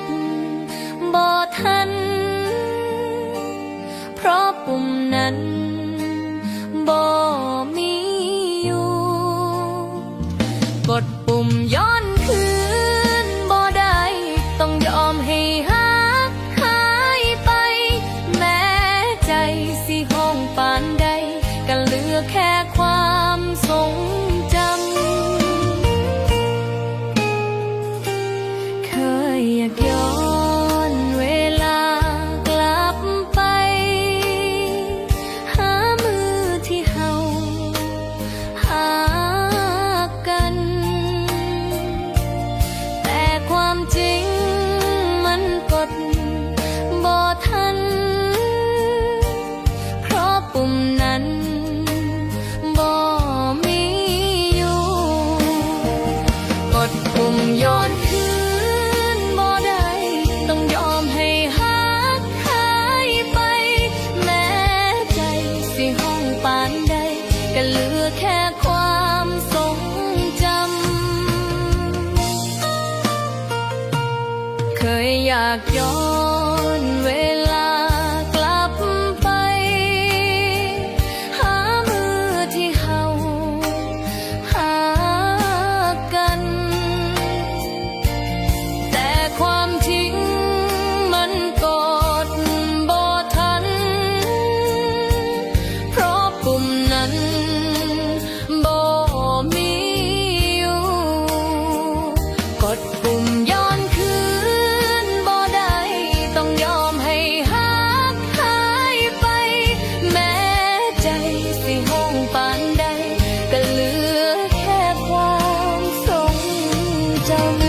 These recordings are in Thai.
ดบ่ทัน เพราะปุ่ม 找你。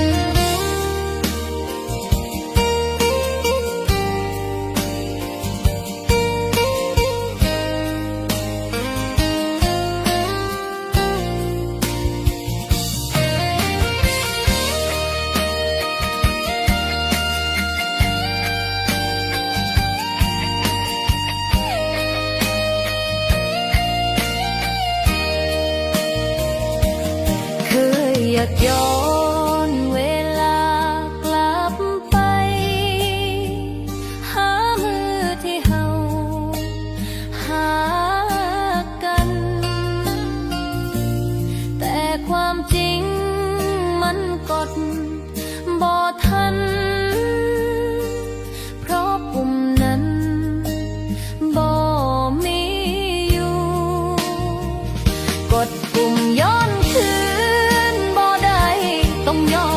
Colombia.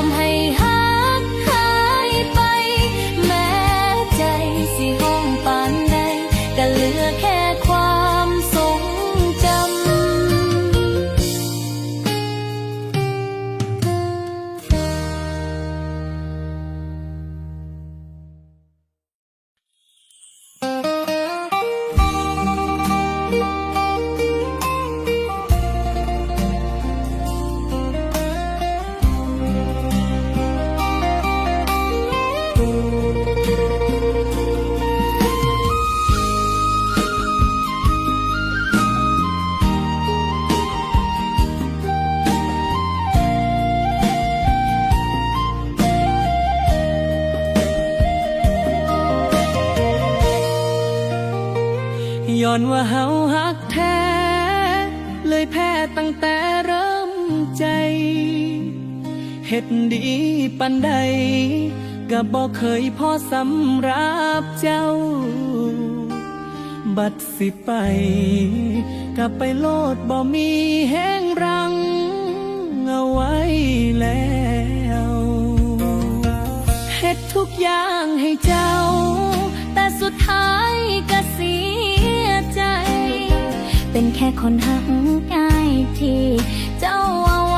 เฮ็ดดีปันใดก็บ่เคยพอสำรับเจ้า บัดสิไปก็ไปโลดบ่มีแห่งรังเอาไว้แล้วเฮ็ดทุกอย่างให้เจ้า แต่สุดท้ายก็เสียใจ เป็นแค่คนหักอายที่เจ้าเอา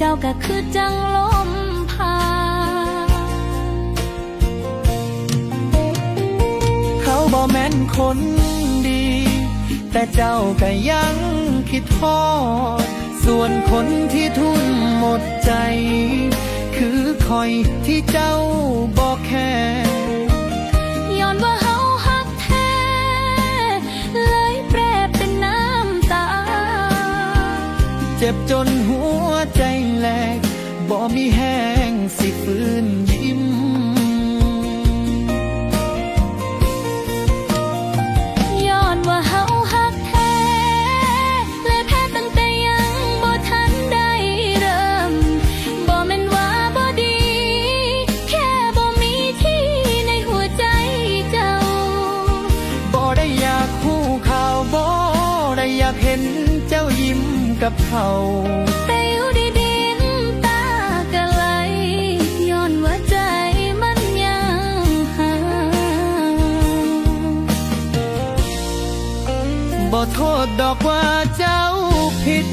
เจ้าก็คือจังลมพา เขาบอกแม่นคนดี แต่เจ้าก็ยังคิดทอด ส่วนคนที่ทุ่นหมดใจ คือคอยที่เจ้าบอกแค่ย้อนว่าเขาหักแท้ เลยแปรเป็นน้ำตา เจ็บจน กับเขาแต่อยู่ดีๆน้ำตาก็ไหลย้อนว่าใจมันยังหาบ่โทษดอกว่าเจ้าผิด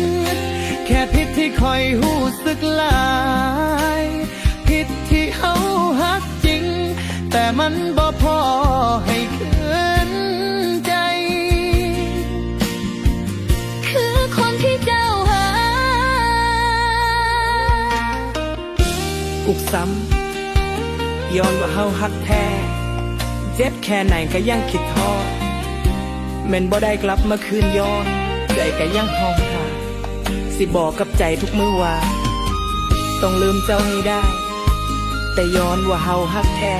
แค่ผิดที่คอยหูสึกลาย ผิดที่เฮาฮักจริง แต่มันบ่พอ ซ้ำย้อนว่าเฮาฮักแท้ เจ็บแค่ไหนก็ยังคิดทอดแม่นบ่ได้กลับมาคืนย้อนใจก็ยังห้องหาสิบอกกับใจทุกมือว่า ต้องลืมเจ้าให้ได้ แต่ย้อนว่าเฮาฮักแท้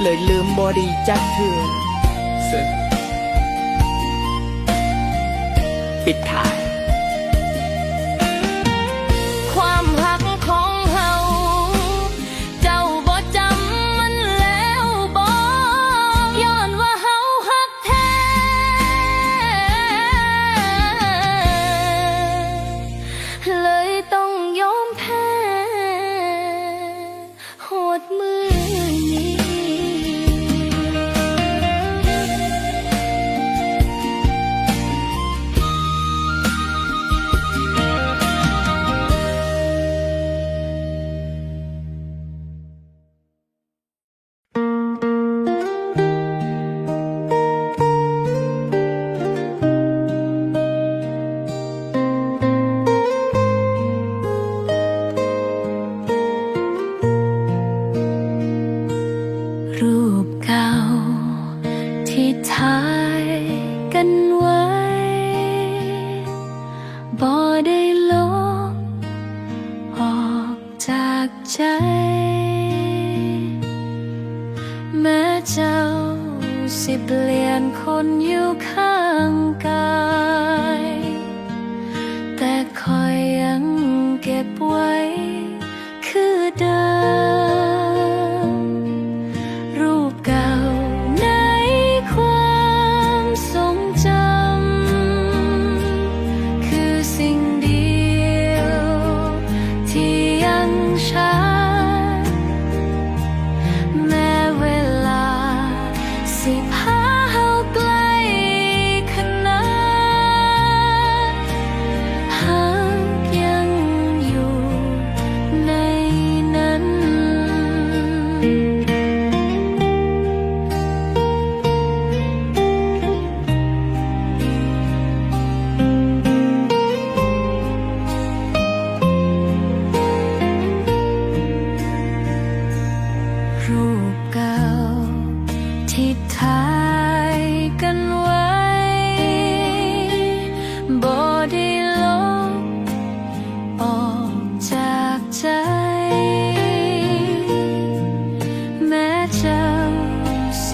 เลยลืมบ่ดีจักเถื่อสึกปิดท้าย รูปเก่าที่ถ่ายกันไว้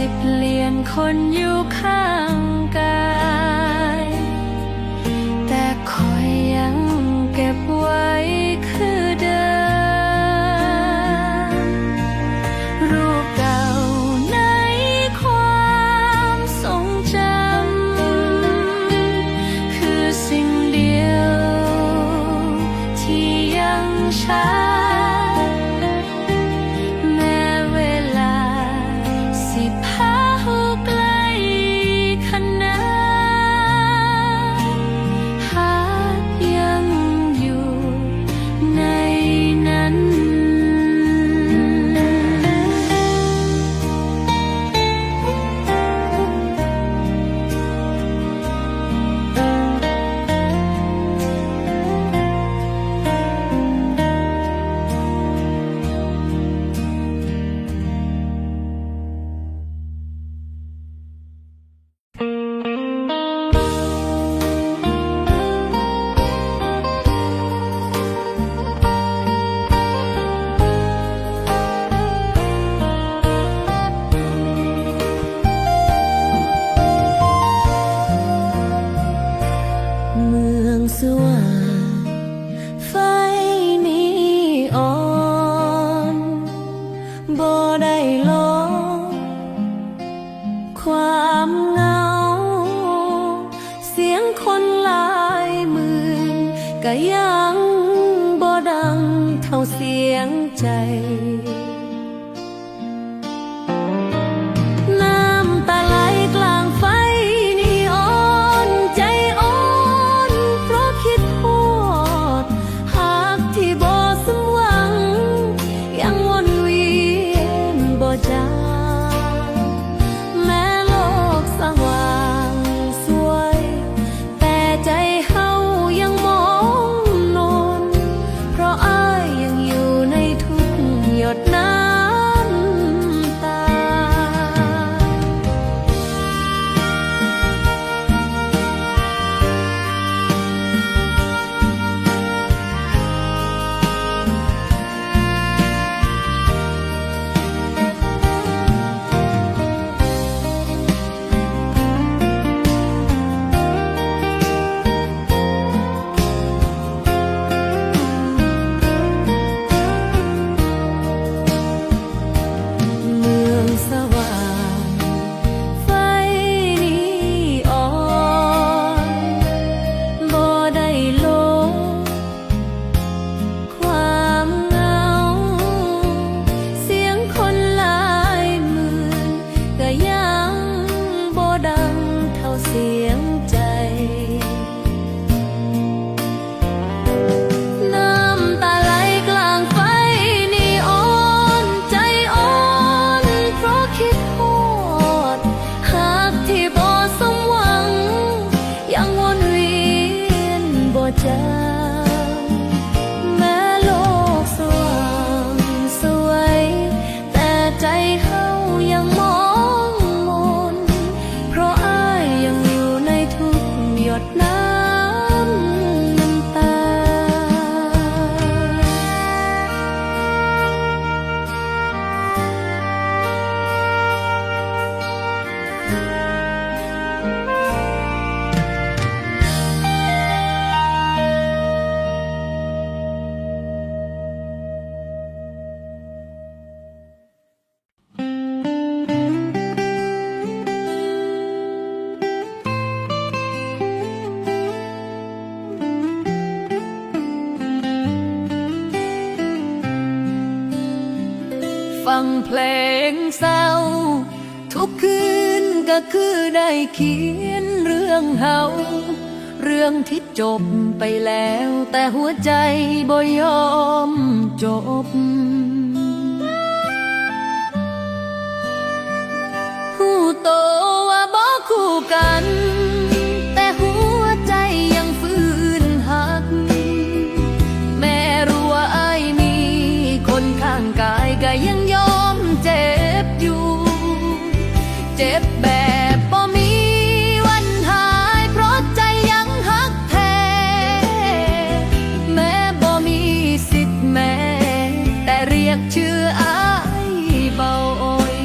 สิเปลี่ยนคนอยู่ข้าง ได้ลบความเงา เสียงคนหลายหมื่นก็ยังบ่ดังเท่าเสียงใจ น เพลงเศร้า ทุกคืนก็คือได้เขียนเรื่องเฮาเรื่องที่จบไปแล้ว แต่หัวใจบ่ยอมจบ เจ็บแบบบ่มีวันหาย เพราะใจยังหักแท้แม้บ่มีสิทธิ์แม่แต่เรียกชื่ออ้ายเบาอ่อย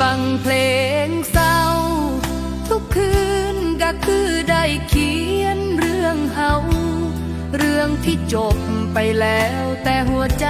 ฟังเพลงเศร้า ทุกคืนก็คือได้เขียนเรื่องเฮาเรื่องที่จบไปแล้วแต่หัวใจ